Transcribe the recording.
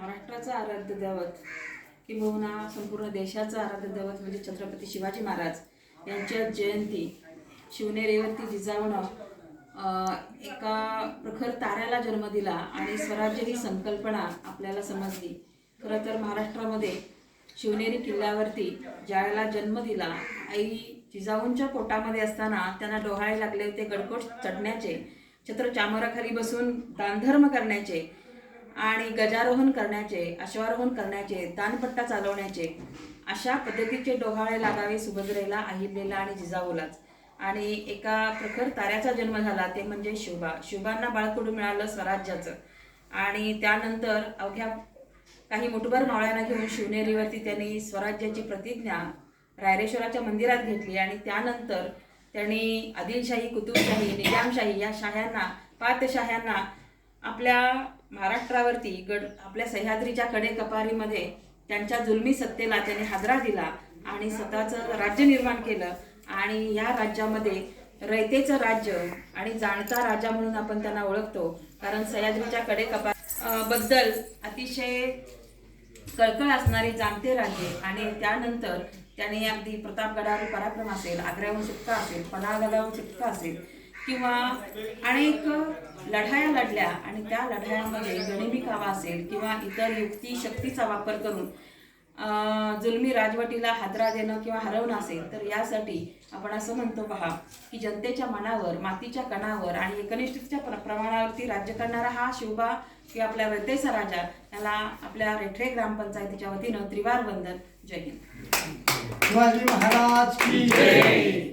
महाराष्ट्राचं आराध्य दैवत किंबहुना संपूर्ण देशाचं आराध्य दैवत म्हणजे छत्रपती शिवाजी महाराज यांच्या जयंती. शिवनेरीवरती जिजावणं एका प्रखर ताऱ्याला जन्म दिला आणि स्वराज्य ही संकल्पना आपल्याला समजली. खरं तर महाराष्ट्रामध्ये शिवनेरी किल्ल्यावरती ज्यावेळेला जन्म दिला आई जिजाऊंच्या पोटामध्ये असताना त्यांना डोहाळे लागले होते गडकोट चढण्याचे छत्र चामराखाली बसून दानधर्म करण्याचे. आणि गजारोहण करण्याचे अश्वारोहण करण्याचे दानपट्टा चालवण्याचे अशा पद्धतीचे डोहाळे लागावे सुभद्रेला अहिल्याला आणि जिजाऊलाच. आणि एका प्रखर ताऱ्याचा जन्म झाला ते म्हणजे शिवबा शिवबांना बाळकडून मिळालं स्वराज्याचं. आणि त्यानंतर अवघ्या काही मुठभर मावळ्यांना घेऊन शिवनेरीवरती त्यांनी स्वराज्याची प्रतिज्ञा रायरेश्वराच्या मंदिरात घेतली आणि त्यानंतर त्यांनी आदिलशाही कुतुबशाही निजामशाही या शाह्यांना पातशाह्यांना आपल्या महाराष्ट्रावरती गड आपल्या सह्याद्रीच्या कडेकपारीमध्ये त्यांच्या जुलमी सत्तेला त्याने हादरा दिला आणि स्वतःचं राज्य निर्माण केलं. आणि या राज्यामध्ये रयतेचं राज्य आणि जाणता राजा म्हणून आपण त्यांना ओळखतो. कारण सह्याद्रीच्या कडेकपा कपा बद्दल अतिशय कळकळ असणारे जाणते राजे आणि त्यानंतर त्याने अगदी प्रतापगडावर पराक्रम असेल आग्र्याहून सुटका असेल पन्हाळगडाहून सुटका असेल. किंवा अनेक लढाया लढल्या आणि त्या लढायांमध्ये गणिमी कावा असेल किंवा इतर युक्ती शक्तीचा वापर करून जुलमी राजवटीला हादरा देणं किंवा हरवणं असेल तर यासाठी आपण असं म्हणतो पहा की जनतेच्या मनावर मातीच्या कणावर आणि एकनिष्ठतेच्या प्र- प्रमाणावरती राज्य करणारा हा शिवबा किंवा आपल्या रयतेचा राजा याला आपल्या रेठरे ग्रामपंचायतीच्या वतीनं त्रिवार वंदन. जय हिंद. महाराज की जय.